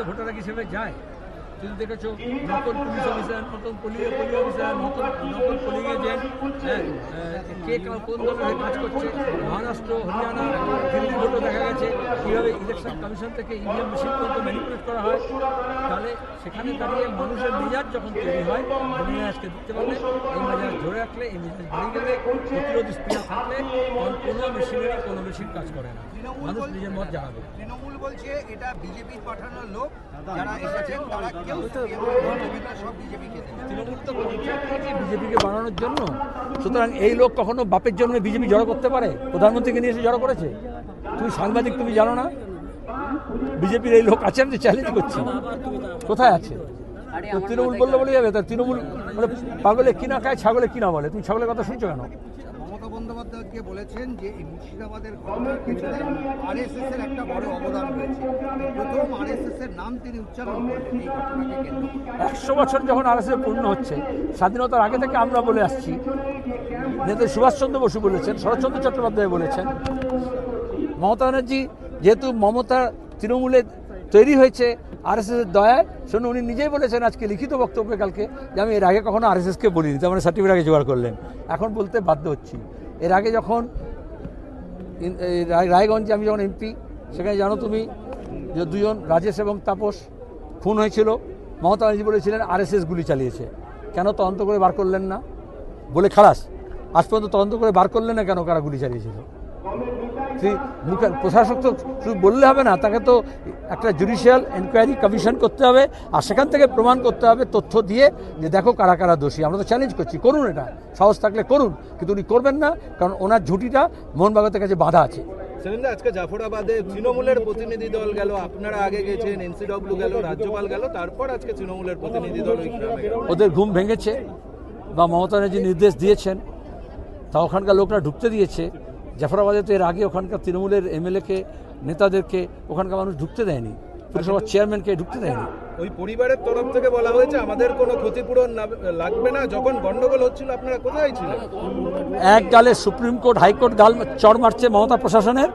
তো ভোটার হিসেবে যায়। তুমি দেখেছ নকল পুলিশ অফিসার, নতুন পুলিশ পুলিশ অফিসার, নতুন নকল পুলিং এজেন্ট কে কোন ধরনের কাজ করছে, মহারাষ্ট্র, হরিয়ানা, দিল্লি ভোটও দেখা গেছে। কীভাবে ইলেকশন কমিশন থেকে ইভিএম মেশিন পর্যন্ত ম্যানিপুলেট করা হয়, তাহলে সেখানে দাঁড়িয়ে মানুষের মেজাজ যখন তৈরি হয় মেজাজকে দিতে পারলে এই মেজাজ ধরে রাখলে এই মেজাজ বেড়ে গেলে প্রতিরোধী স্প্রিয়া থাকলে তখন কোনো মেশিনেরই কোনো মেশিন কাজ করে না। মানুষ নিজের মত জানাবে। তৃণমূল বলছে এটা বিজেপির পাঠানোর লোক যারা এসেছেন তারা কেউ সব বিজেপি তৃণমূল তো বিজেপিকে বানানোর জন্য সুতরাং এই লোক কখনো বাপের জন্য বিজেপি জড়ো করতে পারে? প্রধানমন্ত্রীকে নিয়ে এসে জড়ো করেছে? তুমি সাংবাদিক তুমি জানো না? বিজেপির এই লোক আছে আমি চ্যালেঞ্জ করছি। কোথায় আছে? তৃণমূল বললে বলে যাবে তা তৃণমূল মানে পাগলে কিনা খায় ছাগলে কিনা বলে? তুমি ছাগলের কথা শুনছো কেন? মমতা বন্দ্যোপাধ্যায়কে বলেছেন যে মুর্শিদাবাদের ঘটনার পেছনে আরএসএস এর একটা বড় অবদান রয়েছে। প্রথম আরএসএস এর নাম তিনি উচ্চারণ করলেন এই ঘটনাকে কেন্দ্র একশো বছর যখন আরএসএস পূর্ণ হচ্ছে স্বাধীনতার আগে থেকে আমরা বলে আসছি নেতা সুভাষচন্দ্র বসু বলেছেন শরৎচন্দ্র চট্টোপাধ্যায় বলেছেন। মমতা ব্যানার্জি যেহেতু মমতা তৃণমূলে তৈরি হয়েছে, আরএসএসের দয়ায়। শুনুন উনি নিজেই বলেছেন আজকে লিখিত বক্তব্যে কালকে যে আমি এর আগে কখনো আরএসএসকে বলিনি, তার মানে সার্টিফিকেট আগে জোগাড় করলেন। এখন বলতে বাধ্য হচ্ছি। এর আগে যখন রায়গঞ্জে আমি যখন এমপি, সেখানে জানো তুমি যে দুজন, রাজেশ এবং তাপস, খুন হয়েছিল। মমতা ব্যানার্জি বলেছিলেন, আরএসএস গুলি চালিয়েছে। কেন তদন্ত করে বার করলেন না? বলে খালাস, আজ পর্যন্ত তদন্ত করে বার করলেন না কেন কারা গুলি চালিয়েছিল? সেই প্রশাসক তো শুধু বললে হবে না তাকে তো একটা জুডিশিয়াল এনকোয়ারি কমিশন করতে হবে আর সেখান থেকে প্রমাণ করতে হবে তথ্য দিয়ে যে দেখো কারা কারা দোষী। আমরা তো চ্যালেঞ্জ করছি করুন এটা সাহস থাকলে করুন কিন্তু উনি করবেন না কারণ ওনার ঝুঁটিটা মোহনবাগাতের কাছে বাধা আছে। আজকে জাফরাবাদে তৃণমূলের প্রতিনিধি দল গেল আপনারা আগে গেছেন এনসিডব্লিউ গেল রাজ্যপাল গেল তারপর আজকে তৃণমূলের প্রতিনিধি দল। ওদের ঘুম ভেঙেছে বা মমতা ব্যানার্জি নির্দেশ দিয়েছেন তা ওখানকার লোকরা ঢুকতে দিয়েছে। জাফরাবাদে তো এর আগে ওখানকার তৃণমূলের এমএলএকে নেতাদেরকে ওখানকার মানুষ ঢুকতে দেয়নি। পুরসভার চেয়ারম্যানকে ঢুকতে দেয়নি। ওই পরিবারের তরফ থেকে বলা হয়েছে আমাদের কোনো ক্ষতিপূরণ লাগবে না। যখন গন্ডগোল হচ্ছিল আপনারা কোথায় ছিলেন? এক গালে সুপ্রিম কোর্ট হাইকোর্ট গাল চড় মারছে মমতা প্রশাসনের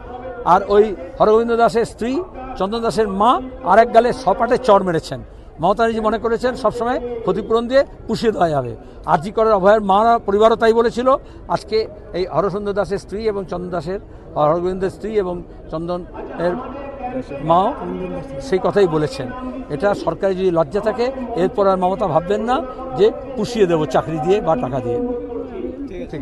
আর ওই হরগোবিন্দ দাসের স্ত্রী চন্দন দাসের মা আর এক গালে সপাটে চড় মেরেছেন। মমতা ব্যানার্জি মনে করেছেন, সবসময় ক্ষতিপূরণ দিয়ে পুষিয়ে দেওয়া যাবে। আরজি করার অভয়ের মা পরিবারও তাই বলেছিল। আজকে এই হরসুন্দর দাসের স্ত্রী এবং চন্দন দাসের, হরগোবিন্দের স্ত্রী এবং চন্দন এর মাও সেই কথাই বলেছেন। এটা সরকারি যদি লজ্জা থাকে, এরপর আর মমতা ভাববেন না যে পুষিয়ে দেবো চাকরি দিয়ে বা টাকা দিয়ে। ঠিক আছে।